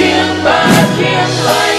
ชียงบ่าเคียงไหล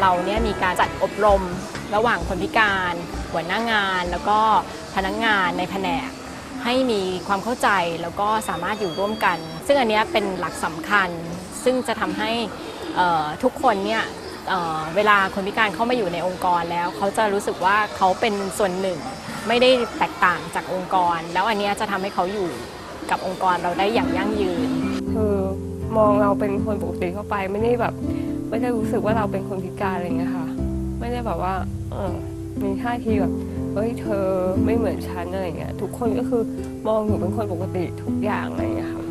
เราเนี่ยมีการจัดอบรมระหว่างคนพิการ หัวหน้างาน แล้วก็พนักงานในแผนก ให้มีความเข้าใจแล้วก็สามารถอยู่ร่วมกัน ซึ่งอันนี้เป็นหลักสำคัญ ซึ่งจะทำให้ทุกคนเนี่ยเเวลาคนพิการเข้ามาอยู่ในองค์กรแล้ว เขาจะรู้สึกว่าเขาเป็นส่วนหนึ่ง ไม่ได้แตกต่างจากองค์กร แล้วอันนี้จะทำให้เขาอยู่กับองค์กรเราได้อย่างยั่งยืน คือมองเราเป็นคนปกติเข้าไปไม่ได้แบบ ไม่ได้รู้สึกว่าเราเป็นคนพิการอะไรเงี้ยค่ะ ไม่ได้แบบว่าเออมีท่าทีแบบเฮ้ยเธอไม่เหมือนฉันอะไรเงี้ยทุกคนก็คือมองหนูเป็นคนปกติทุกอย่างอะไรเงี้ยค่ะ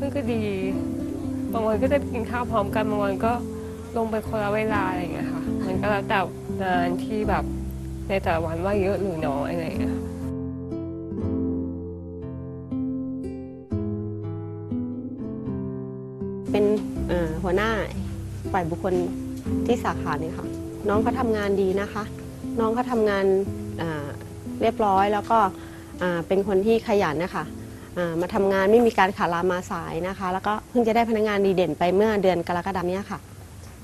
มันก็ดีบางวันก็ได้กินข้าวพร้อมกันบางวันก็ลงไปคนละเวลาอะไรอย่างเงี้ยค่ะ มันก็แล้วแต่ งานที่แบบในแต่วันว่าเยอะหรือน้อยอะไรอย่างเงี้ยเป็นหัวหน้าฝ่ายบุคคลที่สาขาเนี่ยค่ะ น้องเขาทำงานดีนะคะ น้องเขาทำงานเรียบร้อยแล้วก็เป็นคนที่ขยันนะคะามาทำงานไม่มีการขาลามาสายนะคะ แล้วก็เพิ่งจะได้พนักงานดีเด่นไปเมื่อเดือนกรกฎาคมเนี้ค่ะ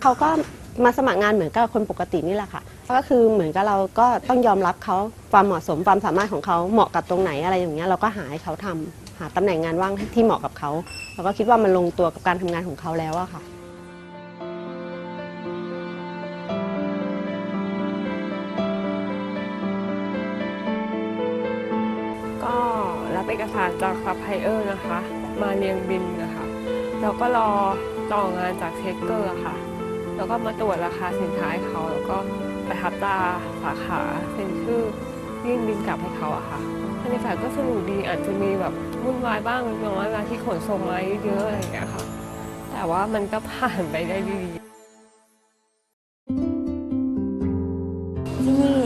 เขาก็ มาสมัครงานเหมือนกับคนปกตินี่แหละค่ะ ก็คือเหมือนกับเราก็ต้องยอมรับเขาความเหมาะสมความสามารถของเขาเหมาะกับตรงไหนอะไรอย่างเงี้ยเราก็หาให้เขาทำหาตำแหน่งงานว่างที่เหมาะกับเขาเราก็คิดว่ามันลงตัวกับการทำงานของเขาแล้วอะค่ะก็รับเอกสารจากซัพพลายเออร์นะคะ มาเรียงบินนะคะ แล้วก็รอต่องานจากเทคเกอร์ค่ะ แล้วก็มาตรวจราคาสินค้าให้เขา แล้วก็ไปทับตาสาขาเซ็นชื่อยื่นบินกลับให้เขาอะค่ะบรรยากาศก็สนุกดีอาจจะมีแบบวุ่นวายบ้างเล็กน้อยเวลาที่ขนส่งมาเยอะๆอะไรอย่างเงี้ยค่ะ แต่ว่ามันก็ผ่านไปได้ดีที่นี่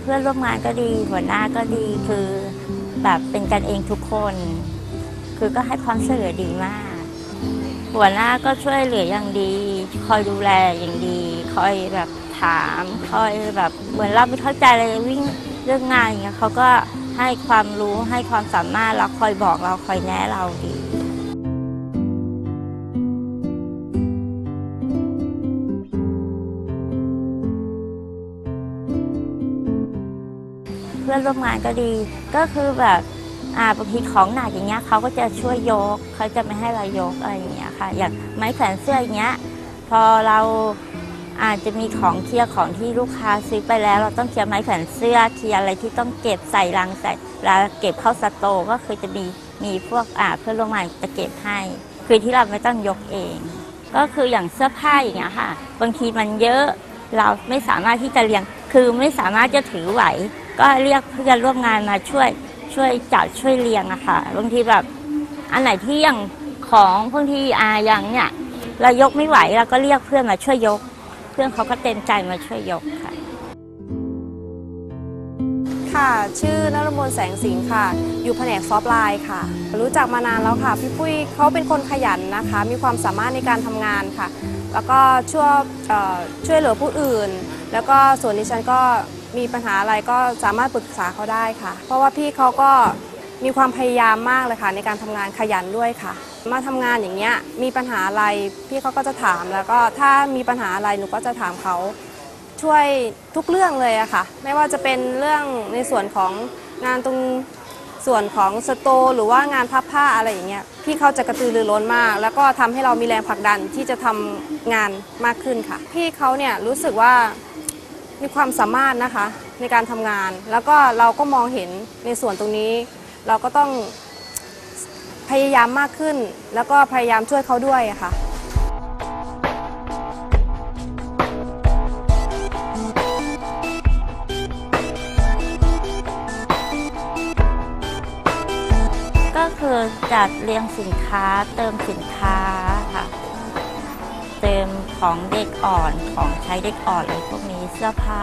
เพื่อนร่วมงานก็ดีหัวหน้าก็ดีคือแบบเป็นกันเองทุกคน คือก็ให้ความช่วยเหลือดีมาก หัวหน้าก็ช่วยเหลืออย่างดี คอยดูแลอย่างดี คอยแบบถาม คอยแบบเหมือนเราไม่เข้าใจอะไรวิ่งเรื่องงานอย่างเงี้ยเขาก็ให้ความรู้ให้ความสามารถเราคอยบอกเราคอยแนะเราดีเพื่อนร่วมงานก็ดีก็คือแบบ อ่าบางทีของหนักอย่างเงี้ยเขาก็จะช่วยยกเขาจะไม่ให้เรายกอะไรอย่างเงี้ยค่ะ อย่างไม้แขวนเสื้ออย่างเงี้ย พอเราอาจจะมีของเคลียร์ของที่ลูกค้าซื้อไปแล้ว เราต้องเคลียร์ไม้แขวนเสื้อเคลียร์อะไรที่ต้องเก็บใส่ลังใส่แล้วเก็บเข้าสโตร์ก็คือจะมีมีพวกอ่าเพื่อนร่วมงานจะเก็บให้ คือที่เราไม่ต้องยกเอง ก็คืออย่างเสื้อผ้าอย่างเงี้ยค่ะ บางทีมันเยอะเราไม่สามารถที่จะเรียง คือไม่สามารถจะถือไหว ก็เรียกเพื่อนร่วมงานมาช่วย ช่วยจัดช่วยเรียงอะค่ะบางทีแบบอันไหนที่ย่างของบางทีอาย่างเนี่ยเรายกไม่ไหวเราก็เรียกเพื่อนมาช่วยยก เพื่อนเขาก็เต็มใจมาช่วยยกค่ะ ค่ะชื่อนรมนแสงสิงห์ค่ะ อยู่แผนกซอฟต์ไลน์ค่ะ รู้จักมานานแล้วค่ะ พี่ปุ้ยเขาเป็นคนขยันนะคะ มีความสามารถในการทำงานค่ะ แล้วก็ช่วยเอ่อช่วยเหลือผู้อื่น แล้วก็ส่วนดิฉันก็มีปัญหาอะไรก็สามารถปรึกษาเขาได้ค่ะ เพราะว่าพี่เขาก็มีความพยายามมากเลยค่ะ ในการทำงานขยันด้วยค่ะ มาทำงานอย่างเงี้ยมีปัญหาอะไรพี่เขาก็จะถามแล้วก็ถ้ามีปัญหาอะไรหนูก็จะถามเขาช่วยทุกเรื่องเลยอะค่ะ ไม่ว่าจะเป็นเรื่องในส่วนของงานตรงส่วนของสโตหรือว่างานพับผ้าอะไรอย่างเงี้ยพี่เขาจะกระตือรือร้นมาก แล้วก็ทำให้เรามีแรงผลักดันที่จะทำงานมากขึ้นค่ะ พี่เขาเนี่ยรู้สึกว่า มีความสามารถนะคะในการทำงาน แล้วก็เราก็มองเห็นในส่วนตรงนี้ เราก็ต้องพยายามมากขึ้น แล้วก็พยายามช่วยเขาด้วยค่ะ ก็คือจัดเรียงสินค้าเติมสินค้า เติมของเด็กอ่อนของใช้เด็กอ่อนอะไรพวกนี้เสื้อผ้า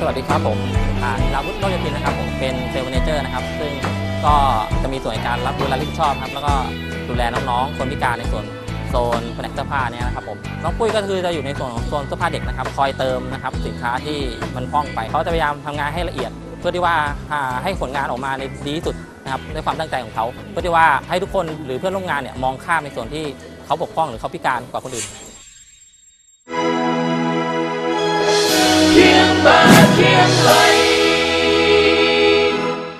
สวัสดีครับผมอาลาวุฒิโลยพินนะครับผมเป็นเซลล์แมเนเจอร์นะครับซึ่งก็จะมีส่วนในการรับดูแลรับผิดชอบครับแล้วก็ดูแลน้องๆ คนพิการในส่วนโซนแผนกเสื้อผ้าเนี่ยนะครับผมน้องปุ้ยก็คือจะอยู่ในส่วนของโซนเสื้อผ้าเด็กนะครับคอยเติมนะครับสินค้าที่มันพร่องไปเขาจะพยายามทำงานให้ละเอียด เพื่อที่ว่าอ่าให้ผลงานออกมาในดีที่สุดนะครับด้วยความตั้งใจของเขา เพื่อที่ว่าให้ทุกคนหรือเพื่อนร่วมงานเนี่ยมองข้ามในส่วนที่เขาบกพร่องหรือเขาพิการกว่าคนอื่น Kim Lane.